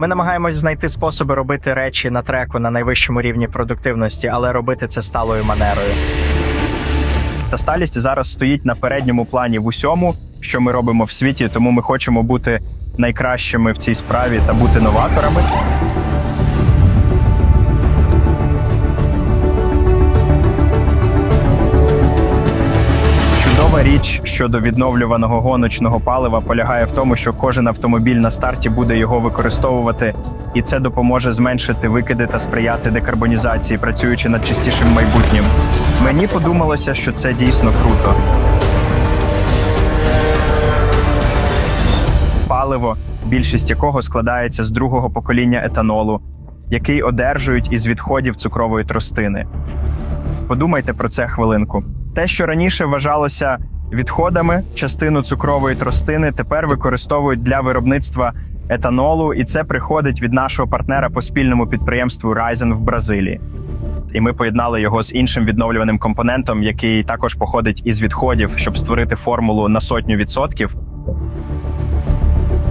Ми намагаємось знайти способи робити речі на треку на найвищому рівні продуктивності, але робити це сталою манерою. Та сталість зараз стоїть на передньому плані в усьому, що ми робимо в світі, тому ми хочемо бути найкращими в цій справі та бути новаторами. Річ щодо відновлюваного гоночного палива полягає в тому, що кожен автомобіль на старті буде його використовувати, і це допоможе зменшити викиди та сприяти декарбонізації, працюючи над чистішим майбутнім. Мені подумалося, що це дійсно круто. Паливо, більшість якого складається з другого покоління етанолу, який одержують із відходів цукрової тростини. Подумайте про це хвилинку. Те, що раніше вважалося відходами, частину цукрової тростини тепер використовують для виробництва етанолу, і це приходить від нашого партнера по спільному підприємству Ryzen в Бразилії. І ми поєднали його з іншим відновлюваним компонентом, який також походить із відходів, щоб створити формулу на сотню відсотків.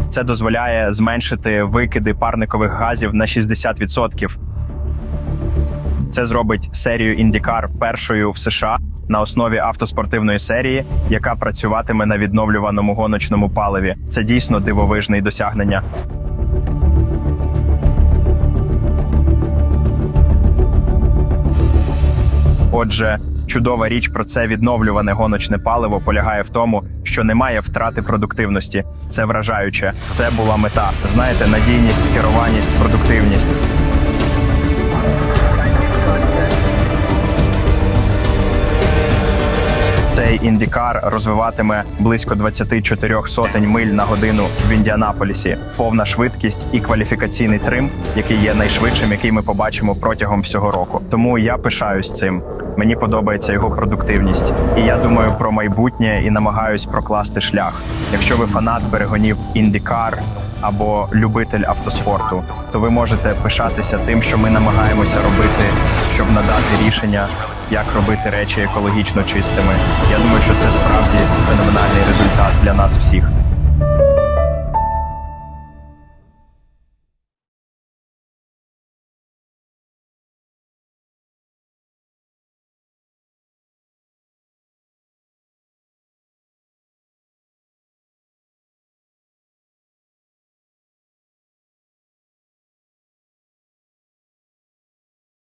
Це дозволяє зменшити викиди парникових газів на 60%. Це зробить серію IndyCar першою в США на основі автоспортивної серії, яка працюватиме на відновлюваному гоночному паливі. Це дійсно дивовижне досягнення. Отже, чудова річ про це відновлюване гоночне паливо полягає в тому, що немає втрати продуктивності. Це вражаюче. Це була мета. Знаєте, надійність, керованість, продуктивність. Цей індікар розвиватиме близько 24 сотень миль на годину в Індіанаполісі. Повна швидкість і кваліфікаційний трим, який є найшвидшим, який ми побачимо протягом всього року. Тому я пишаюсь цим. Мені подобається його продуктивність, і я думаю про майбутнє і намагаюсь прокласти шлях. Якщо ви фанат перегонів індікар або любитель автоспорту, то ви можете пишатися тим, що ми намагаємося робити, щоб надати рішення, як робити речі екологічно чистими. Я думаю, що це справді феноменальний результат для нас всіх.